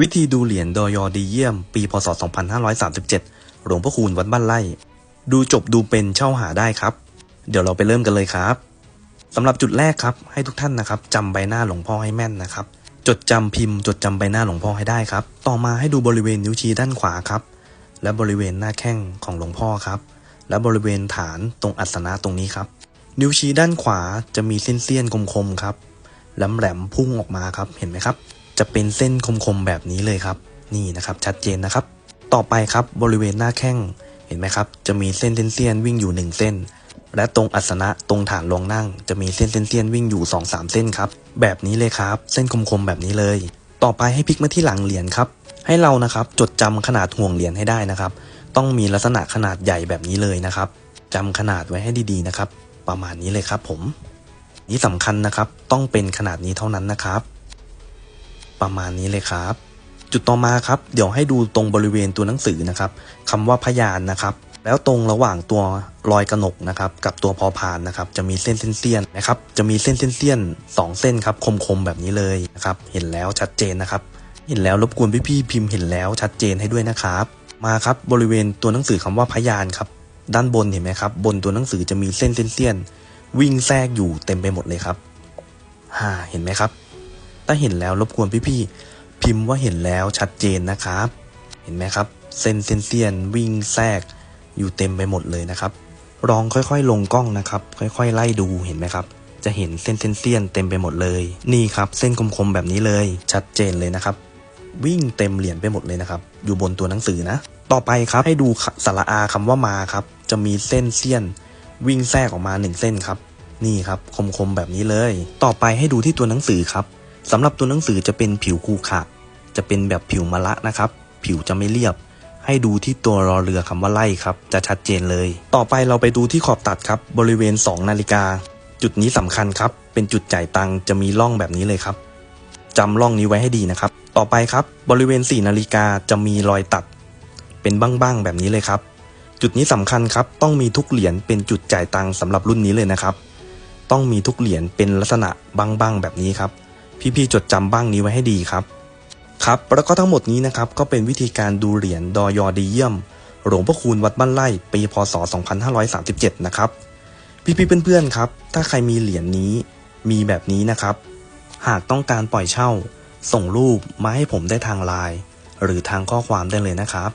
วิธีดูเหรียญดอยอดีเยี่ยม ปีพศ 2537 หลวงพ่อคูณวัดบ้านไร่ ดูจบดูเป็นเช่าหาได้ครับ เดี๋ยวเราไปเริ่มกันเลยครับสำหรับจุดแรกครับ ให้ทุกท่านนะครับจำใบหน้าหลวงพ่อให้แม่นนะครับ จดจำพิมพ์ จดจำใบหน้าหลวงพ่อให้ได้ครับ ต่อมาให้ดูบริเวณนิ้วชี้ด้านขวาครับ และบริเวณหน้าแข้งของหลวงพ่อครับ และบริเวณฐานตรงอัสนะตรงนี้ครับ นิ้วชี้ด้านขวาจะมีเส้นเสี้ยนคมๆครับแหลมๆพุ่งออกมาครับเห็นไหมครับ จะเป็นเส้นคมๆแบบนี้เลยครับ นี่นะครับชัดเจนนะครับ ต่อไปครับบริเวณหน้าแข้งเห็นไหมครับ จะมีเส้นเส้นวิ่งอยู่หนึ่งเส้น และตรงอัสนะตรงฐานรองนั่ง จะมีเส้นเส้นวิ่งอยู่2อสามเส้นครับ แบบนี้เลยครับ เส้นคมๆแบบนี้เลย ต่อไปให้พลิกมาที่หลังเหรียญครับ ให้เรานะครับจดจำขนาดห่วงเหรียญให้ได้นะครับ ต้องมีลักษณะขนาดใหญ่แบบนี้เลยนะครับจำขนาดไว้ให้ดีๆนะครับ ประมาณนี้เลยครับผม นี่สำคัญนะครับ ต้องเป็นขนาดนี้เท่านั้นนะครับ ประมาณนี้เลยครับ จุดต่อมาครับ เดี๋ยวให้ดูตรงบริเวณตัวหนังสือนะครับคำว่าพยานนะครับ แล้วตรงระหว่างตัวรอยกระหนกนะครับ กับตัวพอพานนะครับ จะมีเส้นเส้นๆนะครับ จะมีเส้นเส้นๆสองเส้นครับ คมๆแบบนี้เลยนะครับ เห็นแล้วชัดเจนนะครับ เห็นแล้วรบกวนพี่ๆพิมพ์เห็นแล้วชัดเจนให้ด้วยนะครับ มาครับบริเวณตัวหนังสือคำว่าพยานครับด้านบนเห็นไหมครับ บนตัวหนังสือจะมีเส้นเส้นๆวิ่งแทรกอยู่เต็มไปหมดเลยครับ ฮ่า เห็นไหมครับ ถ้าเห็นแล้วรบกวนพี่ๆพิมพ์ว่าเห็นแล้วชัดเจนนะครับ เห็นไหมครับ เส้นเส้นเสี้ยนวิ่งแทรกอยู่เต็มไปหมดเลยนะครับ ลองค่อยๆ ลงกล้องนะครับ ค่อยๆ ไล่ดูเห็นไหมครับ จะเห็นเส้นเส้นเสี้ยนเต็มไปหมดเลย นี่ครับเส้นคมๆแบบนี้เลยชัดเจนเลยนะครับ วิ่งเต็มเหรียญไปหมดเลยนะครับ อยู่บนตัวหนังสือนะ ต่อไปครับให้ดูสระอาคำว่ามาครับ จะมีเส้นเสี้ยน วิ่งแทรกออกมาหนึ่งเส้นครับนี่ครับคมๆแบบนี้เลย ต่อไปให้ดูที่ตัวหนังสือครับ สำหรับตัวหนังสือจะเป็นผิวคูขะ จะเป็นแบบผิวมะละนะครับ ผิวจะไม่เรียบ ให้ดูที่ตัวรอเรือคำว่าไล่ครับ จะชัดเจนเลย ต่อไปเราไปดูที่ขอบตัดครับ บริเวณ 2 นาฬิกา จุดนี้สำคัญครับ เป็นจุดจ่ายตังค์จะมีร่องแบบนี้เลยครับจำร่องนี้ไว้ให้ดีนะครับ ต่อไปครับ บริเวณ 4 นาฬิกาจะมีรอยตัด เป็นบ้างๆแบบนี้เลยครับ จุดนี้สำคัญครับ ต้องมีทุกเหรียญเป็นจุดจ่ายตังค์สำหรับรุ่นนี้เลยนะครับ ต้องมีทุกเหรียญเป็นลักษณะบ้างๆแบบนี้ครับ พี่ๆจดจำบ้างนี้ไว้ให้ดีครับ ครับแล้วก็ทั้งหมดนี้นะครับก็เป็นวิธีการดูเหรียญดอยอดีเยี่ยม หลวงพ่อคูณวัดบ้านไร่ปีพศ 2537 นะครับ พี่ๆเพื่อนๆครับ ถ้าใครมีเหรียญนี้มีแบบนี้นะครับ หากต้องการปล่อยเช่า ส่งรูปมาให้ผมได้ทางไลน์หรือทางข้อความได้เลยนะครับ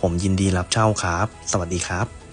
ผมยินดีรับเช่าครับ สวัสดีครับ